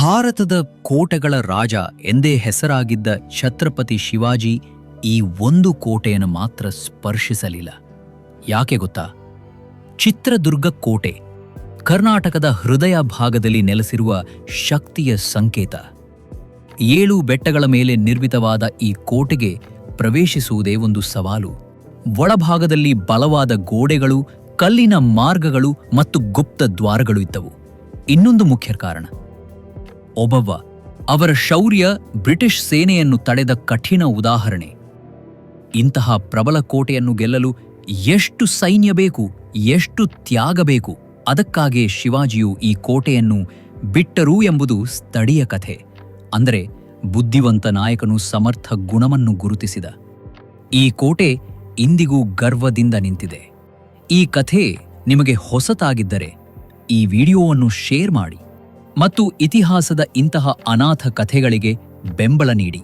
ಭಾರತದ ಕೋಟೆಗಳ ರಾಜ ಎಂದೇ ಹೆಸರಾಗಿದ್ದ ಛತ್ರಪತಿ ಶಿವಾಜಿ ಈ ಒಂದು ಕೋಟೆಯನ್ನು ಮಾತ್ರ ಸ್ಪರ್ಶಿಸಲಿಲ್ಲ. ಯಾಕೆ ಗೊತ್ತಾ? ಚಿತ್ರದುರ್ಗ ಕೋಟೆ ಕರ್ನಾಟಕದ ಹೃದಯ ಭಾಗದಲ್ಲಿ ನೆಲೆಸಿರುವ ಶಕ್ತಿಯ ಸಂಕೇತ. ಏಳು ಬೆಟ್ಟಗಳ ಮೇಲೆ ನಿರ್ಮಿತವಾದ ಈ ಕೋಟೆಗೆ ಪ್ರವೇಶಿಸುವುದೇ ಒಂದು ಸವಾಲು. ಒಳಭಾಗದಲ್ಲಿ ಬಲವಾದ ಗೋಡೆಗಳು, ಕಲ್ಲಿನ ಮಾರ್ಗಗಳು ಮತ್ತು ಗುಪ್ತ ದ್ವಾರಗಳು ಇದ್ದವು. ಇನ್ನೊಂದು ಮುಖ್ಯ ಕಾರಣ ಒಬ್ಬವ್ವ ಅವರ ಶೌರ್ಯ ಬ್ರಿಟಿಷ್ ಸೇನೆಯನ್ನು ತಡೆದ ಕಠಿಣ ಉದಾಹರಣೆ. ಇಂತಹ ಪ್ರಬಲ ಕೋಟೆಯನ್ನು ಗೆಲ್ಲಲು ಎಷ್ಟು ಸೈನ್ಯ ಬೇಕು, ಎಷ್ಟು ತ್ಯಾಗ ಬೇಕು ಅದಕ್ಕಾಗಿಯೇ ಶಿವಾಜಿಯು ಈ ಕೋಟೆಯನ್ನು ಬಿಟ್ಟರು ಎಂಬುದು ಸ್ಥಳೀಯ ಕಥೆ. ಅಂದರೆ ಬುದ್ಧಿವಂತ ನಾಯಕನು ಸಮರ್ಥ ಗುಣವನ್ನು ಗುರುತಿಸಿದ. ಈ ಕೋಟೆ ಇಂದಿಗೂ ಗರ್ವದಿಂದ ನಿಂತಿದೆ. ಈ ಕಥೆ ನಿಮಗೆ ಹೊಸತಾಗಿದ್ದರೆ ಈ ವಿಡಿಯೋವನ್ನು ಶೇರ್ ಮಾಡಿ. ಮತ್ತು ಇತಿಹಾಸದ ಇಂತಹ ಅನಾಥ ಕಥೆಗಳಿಗೆ ಬೆಂಬಲ ನೀಡಿ.